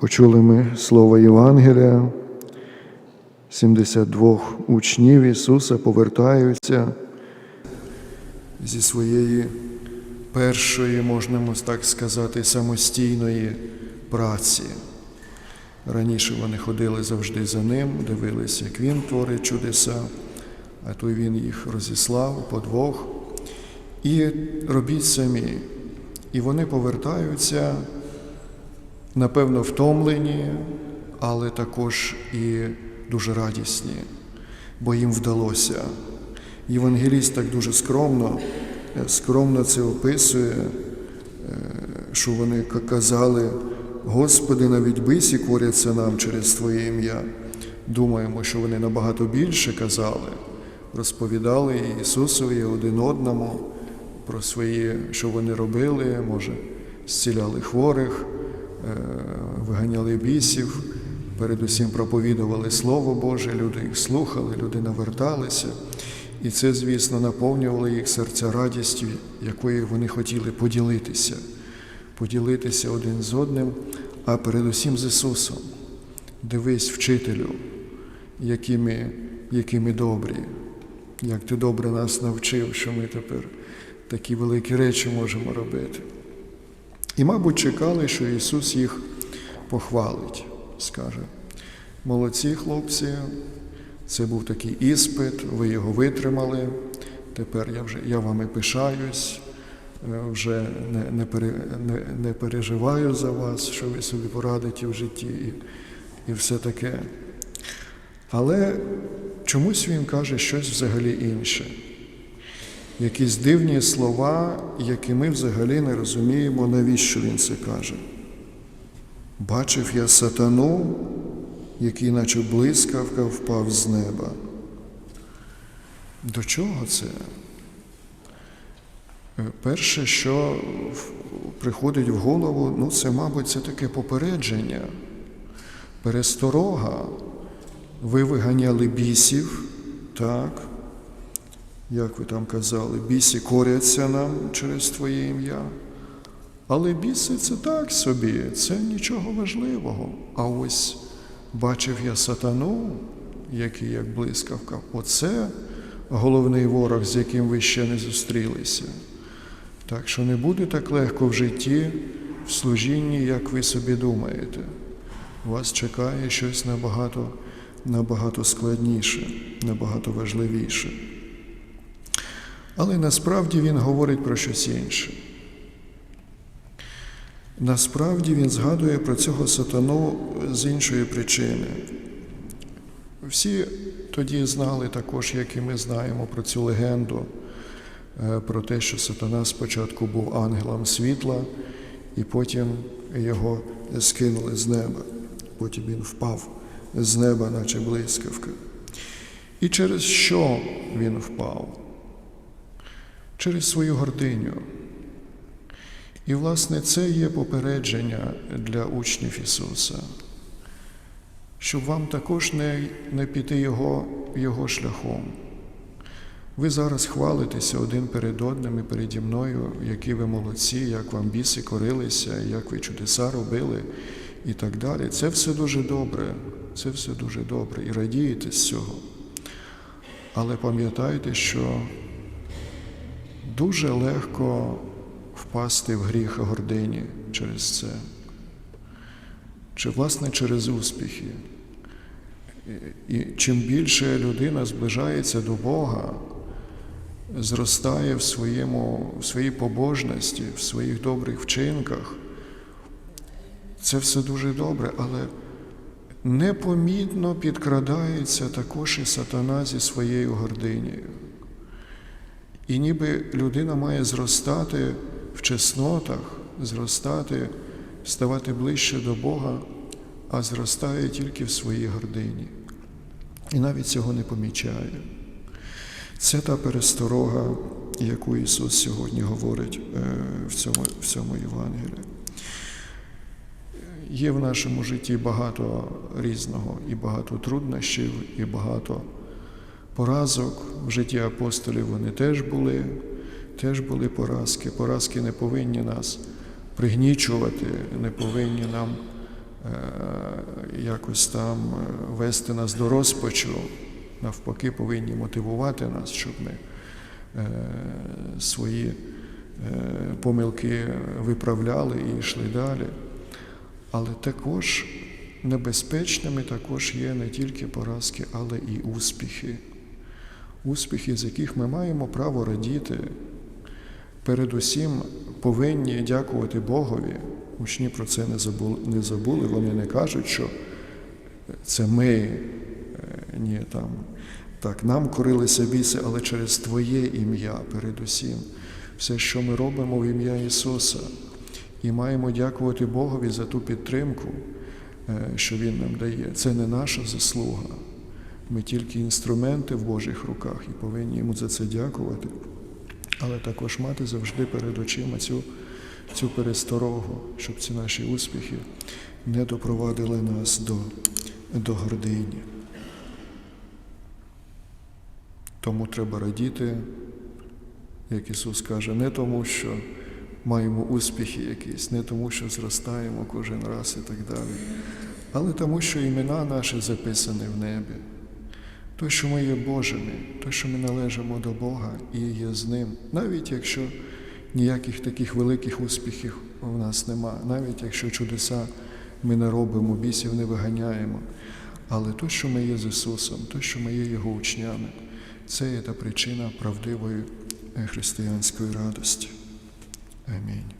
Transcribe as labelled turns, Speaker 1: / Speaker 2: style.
Speaker 1: Почули ми слово Євангелія. 72 учнів Ісуса повертаються зі своєї першої, можна так сказати, самостійної праці. Раніше вони ходили завжди за ним, дивилися, як він творить чудеса, а то він їх розіслав по двох. І робіть самі. І вони повертаються, напевно, втомлені, але також і дуже радісні, бо їм вдалося. Євангеліст так дуже скромно, е, скромно це описує, е, що вони казали, Господи, навіть бисі коряться нам через Твоє ім'я. Думаємо, що вони набагато більше казали, розповідали Ісусові один одному про свої, що вони робили, може, зціляли хворих, виганяли бісів, передусім проповідували Слово Боже, люди їх слухали, люди наверталися. І це, звісно, наповнювало їх серця радістю, якою вони хотіли поділитися, поділитися один з одним, а передусім з Ісусом. Дивись, вчителю, які ми, які ми добрі, як ти добре нас навчив, що ми тепер такі великі речі можемо робити. І, мабуть, чекали, що Ісус їх похвалить, скаже: молодці хлопці, це був такий іспит, ви його витримали. Тепер я вже я вами пишаюсь, е, вже не, не, пере, не, не переживаю за вас, що ви собі порадите в житті і, і все таке. Але чомусь він каже щось взагалі інше. Якісь дивні слова, які ми взагалі не розуміємо, навіщо він це каже. Бачив я сатану, який, наче блискавка, впав з неба. До чого це? Е, Перше, що приходить в голову, ну це, мабуть, це таке попередження, пересторога. Ви виганяли бісів, так, як ви там казали, бісі коряться нам через Твоє ім'я. Але біси це так собі, це нічого важливого. А ось бачив я сатану, який як блискавка. Оце головний ворог, з яким ви ще не зустрілися. Так що не буде так легко в житті, в служінні, як ви собі думаєте. Вас чекає щось набагато, набагато складніше, набагато важливіше. Але насправді він говорить про щось інше. Насправді він згадує про цього сатану з іншої причини. Всі тоді знали також, як і ми знаємо про цю легенду, е, про те, що сатана спочатку був ангелом світла, і потім його скинули з неба. Потім він впав з неба, наче блискавка. І через що він впав? Через свою гординю. І, власне, це є попередження для учнів Ісуса, щоб вам також не, не піти його, його шляхом. Ви зараз хвалитеся один перед одним і переді мною, які ви молодці, як вам біси корилися, як ви чудеса робили і так далі. Це все дуже добре, це все дуже добре і радієте з цього. Але пам'ятайте, що дуже легко впасти в гріх гордині через це, чи власне через успіхи. І чим більше людина зближається до Бога, зростає в, своєму, в своїй побожності, в своїх добрих вчинках, це все дуже добре, але непомітно підкрадається також і сатана зі своєю гординею. І ніби людина має зростати в чеснотах, зростати, ставати ближче до Бога, а зростає тільки в своїй гордині. І навіть цього не помічає. Це та пересторога, яку Ісус сьогодні говорить е, в цьому, в цьому Євангелії. Є в нашому житті багато різного, і багато труднощів, і багато поразок. В житті апостолів вони теж були, теж були поразки. Поразки не повинні нас пригнічувати, не повинні нам якось там е, вести нас до розпачу. Навпаки, повинні мотивувати нас, щоб ми е, свої е, помилки виправляли і йшли далі. Але також небезпечними також є не тільки поразки, але і успіхи. Успіхи, з яких ми маємо право радіти. Передусім повинні дякувати Богові. Учні про це не забули, не забули. Вони не кажуть, що це ми, е, ні, там, так, нам корилися біси, але через Твоє ім'я передусім. Все, що ми робимо в ім'я Ісуса. І маємо дякувати Богові за ту підтримку, е, що Він нам дає. Це не наша заслуга. Ми тільки інструменти в Божих руках і повинні йому за це дякувати, але також мати завжди перед очима цю, цю пересторогу, щоб ці наші успіхи не допровадили нас до, до гордині. Тому треба радіти, як Ісус каже, не тому, що маємо успіхи якісь, не тому, що зростаємо кожен раз і так далі, але тому, що імена наші записані в небі. То, що ми є Божими, то, що ми належимо до Бога і є з Ним, навіть якщо ніяких таких великих успіхів в нас нема, навіть якщо чудеса ми не робимо, бісів не виганяємо. Але то, що ми є з Ісусом, то, що ми є Його учнями, це є та причина правдивої християнської радості. Амінь.